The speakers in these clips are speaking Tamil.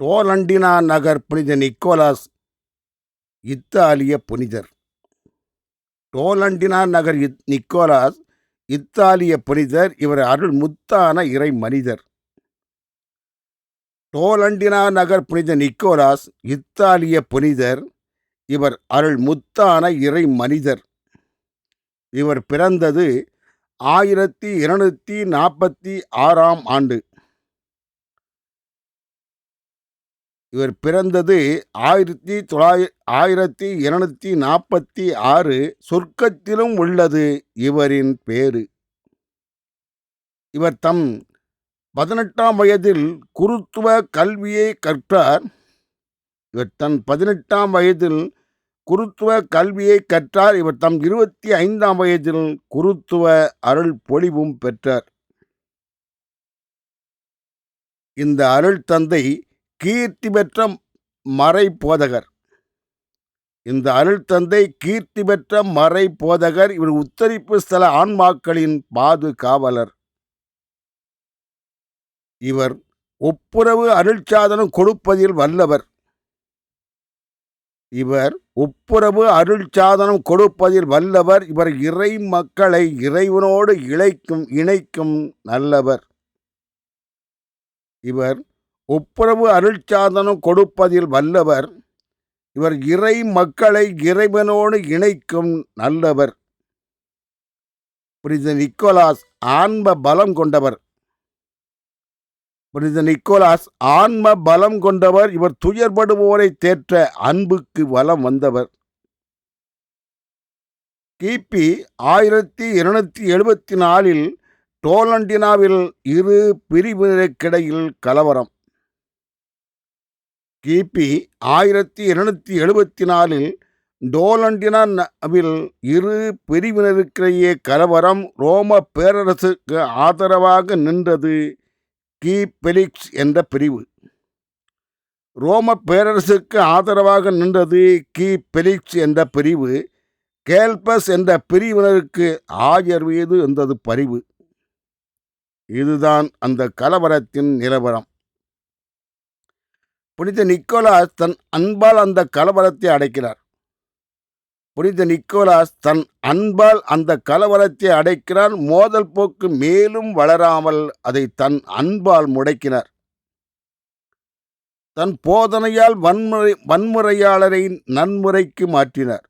டோலண்டினா நகர் புனித நிக்கோலாஸ் இத்தாலிய புனிதர். டோலண்டினா நகர் இத்- நிக்கோலாஸ் இத்தாலிய புனிதர் இவர் அருள் முத்தான இறை மனிதர். டோலண்டினா நகர் புனித நிக்கோலாஸ் இத்தாலிய புனிதர் இவர் அருள் முத்தான இறை மனிதர். இவர் பிறந்தது ஆயிரத்தி இருநூற்றி நாற்பத்தி ஆறாம் ஆண்டு. இவர் பிறந்தது ஆயிரத்தி தொள்ளாயிர ஆயிரத்தி இருநூத்தி நாற்பத்தி ஆறு சொர்க்கத்திலும் உள்ளது இவரின் பேரு. இவர் தம் பதினெட்டாம் வயதில் குருத்துவ கல்வியை கற்றார். இவர் தன் பதினெட்டாம் வயதில் குருத்துவ கல்வியை கற்றார். இவர் தம் இருபத்தி ஐந்தாம் வயதில் குருத்துவ அருள் பொழிவும் பெற்றார். இந்த அருள் தந்தை கீர்த்தி பெற்ற மறை போதகர் இந்த அருள் தந்தை கீர்த்தி பெற்ற மறை போதகர் இவர் உத்தரிப்பு ஸ்தல ஆன்மாக்களின் பாதுகாவலர். இவர் ஒப்புரவு அருள்சாதனம் கொடுப்பதில் வல்லவர். இவர் ஒப்புரவு அருள்சாதனம் கொடுப்பதில் வல்லவர். இவர் இறை மக்களை இறைவனோடு இழைக்கும் இணைக்கும் நல்லவர். இவர் ஒப்புரவு அருள்சாதனம் கொடுப்பதில் வல்லவர். இவர் இறை மக்களை இறைவனோடு இணைக்கும் நல்லவர். புனித நிக்கோலாஸ் ஆன்ம பலம் கொண்டவர். புனித நிக்கோலாஸ் ஆன்ம பலம் கொண்டவர். இவர் துயர்படுவோரை தேற்ற அன்புக்கு வலம் வந்தவர். கிபி ஆயிரத்தி இருநூத்தி எழுபத்தி நாலில் டோலண்டினாவில் இரு பிரிவினருக்கிடையில் கலவரம். கிபி ஆயிரத்தி இருநூத்தி எழுபத்தி நாலில் டோலண்டினாவில் இரு பிரிவினருக்கிடையே கலவரம் ரோம பேரரசுக்கு ஆதரவாக நின்றது கி. பெலிக்ஸ் என்ற பிரிவு. ரோம பேரரசுக்கு ஆதரவாக நின்றது கி. பெலிக்ஸ் என்ற பிரிவு. கேல்பஸ் என்ற பிரிவினருக்கு ஆயர்வீது இருந்தது பரிவு. இதுதான் அந்த கலவரத்தின் நிலவரம். புனித நிக்கோலாஸ் தன் அன்பால் அந்த கலவரத்தை அடைக்கிறார். புனித நிக்கோலாஸ் தன் அன்பால் அந்த கலவரத்தை அடைக்கிறார். மோதல் போக்கு மேலும் வளராமல் அதை தன் அன்பால் முடைக்கினார். தன் போதனையால் வன்முறை வன்முறையாளரை நன்முறைக்கு மாற்றினார்.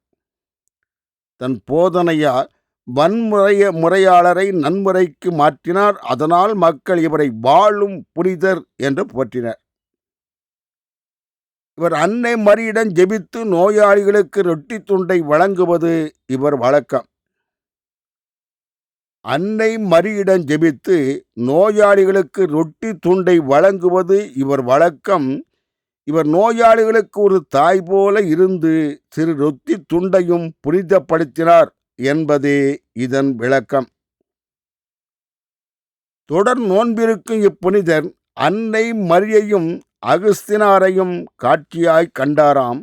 தன் போதனையால் வன்முறைய முறையாளரை நன்முறைக்கு மாற்றினார். அதனால் மக்கள் இவரை வாழும் புனிதர் என்று போற்றினர். இவர் அன்னை மரியிடம் ஜெபித்து நோயாளிகளுக்கு ரொட்டி துண்டை வழங்குவது இவர் வழக்கம். அன்னை மரியிடம் ஜெபித்து நோயாளிகளுக்கு ரொட்டி துண்டை வழங்குவது இவர் வழக்கம். இவர் நோயாளிகளுக்கு ஒரு தாய் போல இருந்து சிறு ரொட்டி துண்டையும் புனிதப்படுத்தினார் என்பதே இதன் விளக்கம். தொடர் நோன்பிருக்கும் இப்புனிதர் அன்னை மரியையும் அகஸ்தினாரையும் காட்சியாய் கண்டாராம்.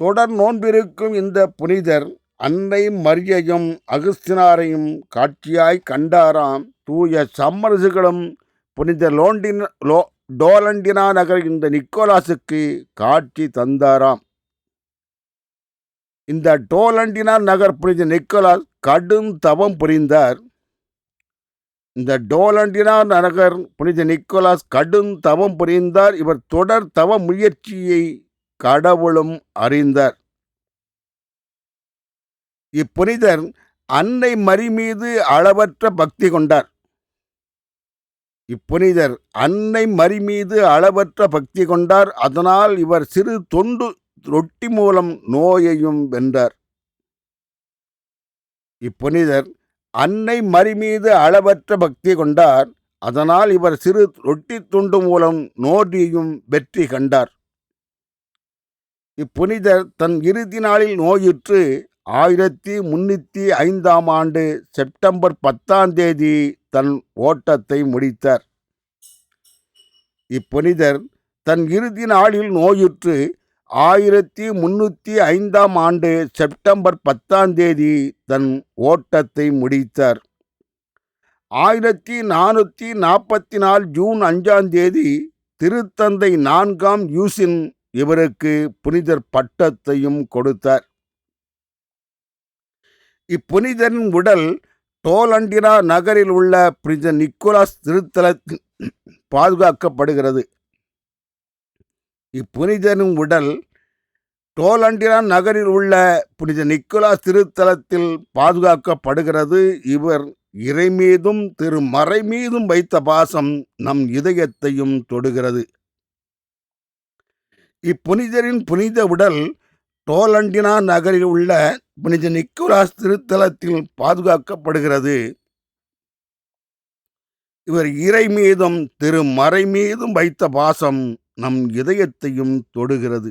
தொடர் நோன்பிருக்கும் இந்த புனிதர் அன்னை மரியையும் அகஸ்தினாரையும் காட்சியாய் கண்டாராம். தூய சம்மரசுகளும் புனித லோண்டின் லோ டோலண்டினா நகர் இந்த நிக்கோலாசுக்கு காட்சி தந்தாராம். இந்த டோலண்டினா நகர் புனித நிக்கோலாஸ் கடும் தவம் புரிந்தார். இந்த டோலண்டினா நகர் புனித நிக்கோலாஸ் கடும் தவம் புரிந்தார். இவர் தொடர் தவ முயற்சியை கடவுளும் அறிந்தார். இப்புனிதர் அன்னை மரி மீது அளவற்ற பக்தி கொண்டார். இப்புனிதர் அன்னை மரி மீது அளவற்ற பக்தி கொண்டார். அதனால் இவர் சிறு தொண்டு ரொட்டி மூலம் நோயையும் வென்றார். இப்புனிதர் அன்னை மரி மீது அளவற்ற பக்தி கொண்டார். அதனால் இவர் சிறு ரொட்டி துண்டு மூலம் நோயையும் வெற்றி கண்டார். இப்புனிதர் தன் இறுதி நாளில் நோயுற்று ஆயிரத்தி முன்னூற்றி ஐந்தாம் ஆண்டு செப்டம்பர் பத்தாம் தேதி தன் ஓட்டத்தை முடித்தார். இப்புனிதர் தன் இறுதி நாளில் நோயுற்று ஆயிரத்தி முன்னூற்றி ஐந்தாம் ஆண்டு செப்டம்பர் பத்தாம் தேதி தன் ஓட்டத்தை முடித்தார். ஆயிரத்தி நானூற்றி நாற்பத்தி நாலு ஜூன் அஞ்சாம் தேதி திருத்தந்தை நான்காம் யூசின் இவருக்கு புனிதர் பட்டத்தையும் கொடுத்தார். இப்புனிதரின் உடல் டோலண்டினா நகரில் உள்ள புனித நிக்கோலாஸ் திருத்தலத்தில் பாதுகாக்கப்படுகிறது. இப்புனிதனும் உடல் டோலண்டிரான் நகரில் உள்ள புனித நிக்கோலாஸ் திருத்தலத்தில் பாதுகாக்கப்படுகிறது. இவர் இறை மீதும் திரு மறை மீதும் வைத்த பாசம் நம் இதயத்தையும் தொடுகிறது. இப்புனிதரின் புனித உடல் டோலண்டினா நகரில் உள்ள புனித நிக்கோலாஸ் திருத்தலத்தில் பாதுகாக்கப்படுகிறது. இவர் இறை மீதும் திரு மறை மீதும் வைத்த பாசம் நம் இதயத்தையும் தொடுகிறது.